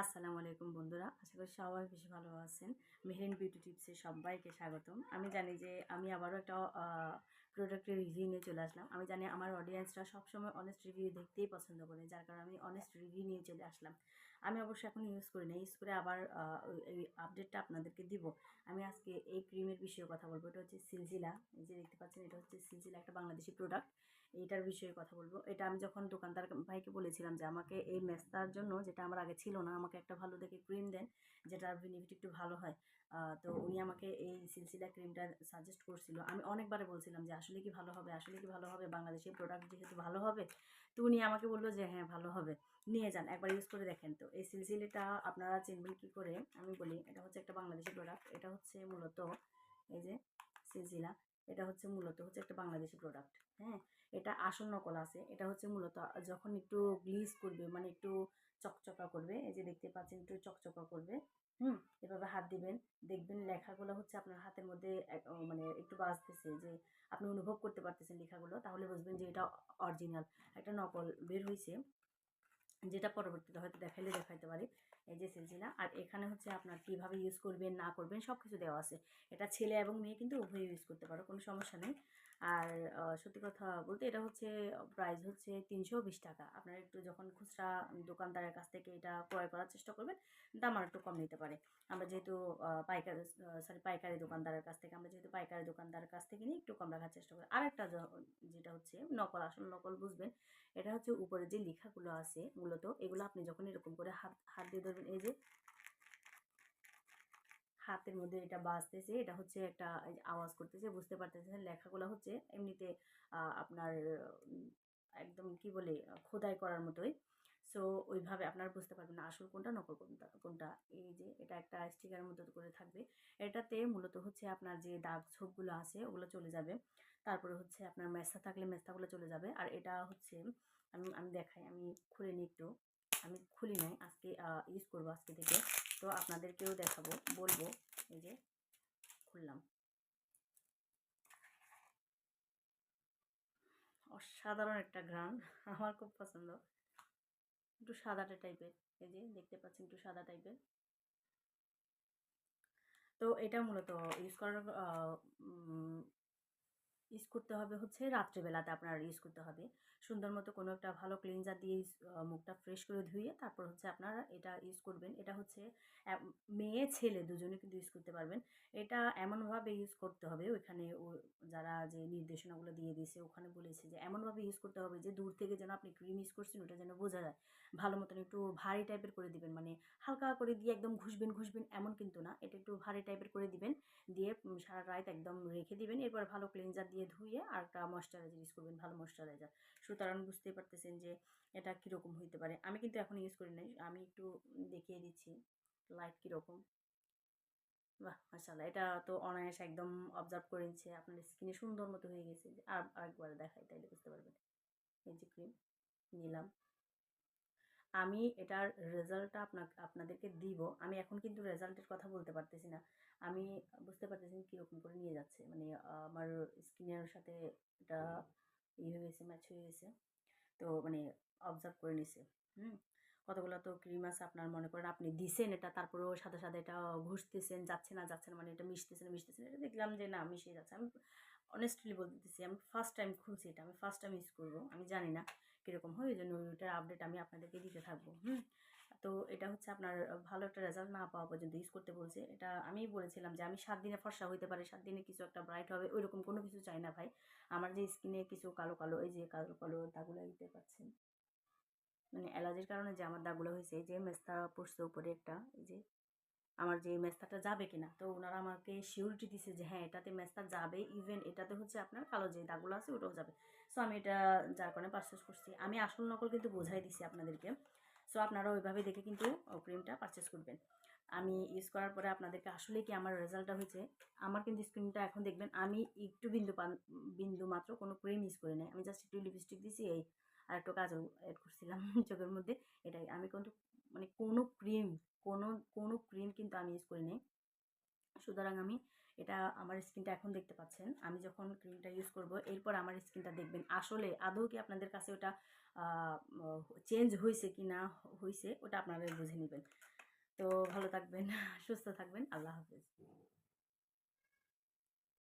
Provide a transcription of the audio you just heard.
আসসালামু আলাইকুম বন্ধুরা, আশা করি সবাই বেশি ভালো আছেন। মেহরিন বিউটি টিপসে সবাইকে স্বাগতম। আমি জানি যে আমি আবারও একটা প্রোডাক্টের রিভিউ নিয়ে চলে আসলাম। আমি জানি আমার অডিয়েন্সরা সবসময় অনেস্ট রিভিউ দেখতেই পছন্দ করে, যার কারণে আমি অনেস্ট রিভিউ নিয়ে চলে আসলাম। আমি অবশ্যই এখন ইউজ করি না ইউজ করে আবার এই আপডেটটা আপনাদেরকে দিব। আমি আজকে এই ক্রিমের বিষয়ে কথা বলব, এটা হচ্ছে সিলসিলা এই যে দেখতে পাচ্ছেন, এটা হচ্ছে সিলসিলা একটা বাংলাদেশি প্রোডাক্ট এইটার বিষয়ে কথা বলব। এটা আমি যখন দোকানদার ভাইকে বলেছিলাম যে, আমাকে এই মেস্তার জন্য যেটা আমার আগে ছিল না, আমাকে একটা ভালো দেখে ক্রিম দেন যেটার বেনিফিট একটু ভালো হয়। তো উনি আমাকে এই সিলসিলা ক্রিমটা সাজেস্ট করছিল। আমি অনেকবারে বলছিলাম যে, আসলে কি ভালো হবে? আসলে কি ভালো হবে? বাংলাদেশি প্রোডাক্ট যেহেতু ভালো হবে? তো উনি আমাকে বলল যে হ্যাঁ ভালো হবে। নিয়ে যান, একবার ইউজ করে দেখেন। তো এই সিলসিলাটা আপনারা চিনবেন কী করে? আমি বলি, এটা হচ্ছে একটা বাংলাদেশি প্রোডাক্ট এটা হচ্ছে মূলত এই যে সিলসিলা। এটা হচ্ছে মূলত হচ্ছে একটা বাংলাদেশি প্রোডাক্ট হ্যাঁ? এটা আসল নকল আছে। এটা হচ্ছে মূলত যখন একটু গ্লিজ করবে মানে একটু চকচকা করবে, এই যে দেখতে পাচ্ছেন একটু চকচকা করবে, হুম? এভাবে হাত দিবেন, দেখবেন লেখাগুলো হচ্ছে আপনার হাতের মধ্যে মানে একটু বাজতেছে যে আপনি অনুভব করতে পারতেছেন লেখাগুলো, তাহলে বুঝবেন যে এটা অরিজিনাল একটা নকল বের হয়েছে যেটা পরবর্তীতে হয়তো দেখাইলে দেখাইতে পারি। এই যে সিলসিলা আর এখানে হচ্ছে আপনার কীভাবে ইউজ করবেন, না করবেন সব কিছু দেওয়া আছে। এটা ছেলে এবং মেয়ে কিন্তু উভয় ইউজ করতে পারো, কোনো সমস্যা নেই। আর সত্যি কথা বলতে এটা হচ্ছে প্রাইস হচ্ছে তিনশো বিশ টাকা। আপনারা একটু যখন খুচরা দোকানদারের কাছ থেকে এটা ক্রয় করার চেষ্টা করবেন, দাম আর একটু কম নিতে পারে। আমরা যেহেতু পাইকারি সরি পাইকারি দোকানদারের কাছ থেকে, আমরা যেহেতু পাইকারি দোকানদারের কাছ থেকে নিয়ে একটু কম রাখার চেষ্টা করি। আরেকটা যেটা হচ্ছে, নকল, আসল নকল বুঝবেন, এটা হচ্ছে উপরে যে লেখাগুলো আছে, মূলত এগুলো আপনি যখন এরকম করে হাত হাত দিয়ে ধরবেন, এই যে হাতের মধ্যে এটা বাজতেছে, এটা হচ্ছে একটা আওয়াজ করতেছে, বুঝতে পারতেছে লেখাগুলো হচ্ছে এমনিতে আপনার একদম কি বলে, খোদাই করার মতোই। সো ওইভাবে আপনারা বুঝতে পারবেন না আসল কোনটা, নকল কোনটা কোনটা। এই যে এটা একটা স্টিকারের মতো করে থাকবে। এটাতে মূলত হচ্ছে আপনার যে দাগ ছোপগুলো আছে, ওগুলো চলে যাবে। তারপরে হচ্ছে আপনার মেস্তা থাকলে মেস্তাগুলো চলে যাবে। আর এটা হচ্ছে, আমি আমি দেখাই, আমি খুলে নিই একটু। আমি খুলি নাই, আজকে ইউজ করব আজকে থেকে। তো আপনাদেরকেও দেখাবো, বলব, এই যে খুললাম। অসাধারণ একটা ঘ্রাণ, আমার খুব পছন্দ। একটু সাদাটা টাইপের, এই যে দেখতে পাচ্ছেন একটু সাদা টাইপের। তো এটা মূলত ইউজ করার ইউজ করতে হবে হচ্ছে রাত্রেবেলাতে আপনার ইউজ করতে হবে। সুন্দর মতো কোনো একটা ভালো ক্লিনজার দিয়ে মুখটা ফ্রেশ করে ধুয়ে তারপর হচ্ছে আপনারা এটা ইউজ করবেন। এটা হচ্ছে মেয়ে, ছেলে দুজনে কিন্তু ইউজ করতে পারবেন। এটা এমনভাবে ইউজ করতে হবে ওইখানে ও, যারা যে নির্দেশনাগুলো দিয়ে দিয়েছে ওখানে বলেছে যে এমনভাবে ইউজ করতে হবে যে দূর থেকে যেন আপনি ক্রিম ইউজ করছেন ওটা যেন বোঝা যায়। ভালো মতন একটু ভারী টাইপের করে দিবেন। মানে হালকা করে দিয়ে একদম ঘুষবেন ঘুষবেন এমন কিন্তু না। এটা একটু ভারী টাইপের করে দিবেন। দিয়ে সারা রাত একদম রেখে দিবেন। এরপর ভালো ক্লিনজার দিয়ে ধুয়ে আর একটা ময়শ্চারাইজার ইউজ করবেন, ভালো ময়শ্চারাইজার সুতরাং বুঝতেই পারতেছেন যে এটা কীরকম হইতে পারে। আমি কিন্তু এখন ইউজ করি নাই, আমি একটু দেখিয়ে দিচ্ছি লাইট কীরকম। বাহ, মাশাআল্লাহ, এটা তো অনায়াস একদম অবজার্ভ করে নিচ্ছে, আপনার স্কিনে সুন্দর মতো হয়ে গেছে। আর আরেকবার দেখাই, তাইলে বুঝতে পারবেন। এই যে ক্রিম নিলাম। আমি এটার রেজাল্টটা আপনার আপনাদেরকে দিব। আমি এখন কিন্তু রেজাল্টের কথা বলতে পারতেছি না। আমি বুঝতে পারতেছি কীরকম করে নিয়ে যাচ্ছে। মানে আমার স্কিনের সাথে এটা ইয়ে হয়ে গেছে ম্যাচ হয়ে গেছে। তো মানে অবজার্ভ করে নিছে। হুম? কতগুলো তো ক্রিম আছে আপনার মনে করেন আপনি দিছেন এটা তারপরেও সাথে সাথে এটা ঘুষতেছেন যাচ্ছে না যাচ্ছে না মানে এটা মিশতেছে না মিশতেছে না। এটা দেখলাম যে না মিশে যাচ্ছে। আমি অনেস্টলি বলতেছি আমি ফার্স্ট টাইম খুলছি এটা, আমি ফার্স্ট টাইম ইউজ করব, আমি জানি না কীরকম হয় ওই জন্য ওইটার আপডেট আমি আপনাদেরকে দিতে থাকব, হুম? তো এটা হচ্ছে আপনার ভালো একটা রেজাল্ট না পাওয়া পর্যন্ত ইউজ করতে বলছে, এটা আমি বলেছিলাম যে আমি সাত দিনে ফর্সা হইতে পারে, সাত দিনে কিছু একটা ব্রাইট হবে, ওইরকম কোনো কিছু চাই না ভাই, আমার যে স্কিনে কিছু কালো কালো, এই যে কালো কালো দাগগুলো দিতে পাচ্ছেন মানে অ্যালার্জির কারণে যে আমার দাগগুলো হয়েছে, এই যে মেস্তা পড়ছে উপরে একটা, এই যে আমার যে মেস্তাটা যাবে কিনা। তো ওনারা আমাকে সিউরিটি দিছে যে হ্যাঁ এটাতে মেস্তা যাবে। ইভেন এটাতে হচ্ছে আপনার কালো যে দাগগুলো আছে, ওটাও যাবে। সো আমি এটা যার কারণে পারচেস করছি। আমি আসল নকল কিন্তু বোঝাই দিছি আপনাদেরকে। সো আপনারা ওইভাবে দেখে কিন্তু ক্রিমটা পারচেস করবেন। আমি ইউজ করার পরে আপনাদেরকে আসলে কি আমার রেজাল্টটা হয়েছে? আমার কিন্তু স্কিনটা এখন দেখবেন, আমি একটু বিন্দু বিন্দু মাত্র কোনো ক্রিম ইউজ করি নাই। আমি জাস্ট একটু লিপস্টিক দিছি, এই আর একটু কাজল অ্যাড করছিলাম চোখের মধ্যে। এটাই। আমি কিন্তু মানে কোনো ক্রিম কোনো কোনো ক্রিম কিন্তু আমি ইউজ করি নি সুতরাং আমি এটা এটা আমার স্কিনটা এখন দেখতে পাচ্ছেন। আমি যখন ক্রিমটা ইউজ করব, এরপর আমার স্কিনটা দেখবেন। আসলে আদৌ কি আপনাদের কাছে ওটা চেঞ্জ হয়েছে কি না হয়েছে, ওটা আপনারা বুঝে নেবেন। তো ভালো থাকবেন, সুস্থ থাকবেন। আল্লাহ হাফেজ।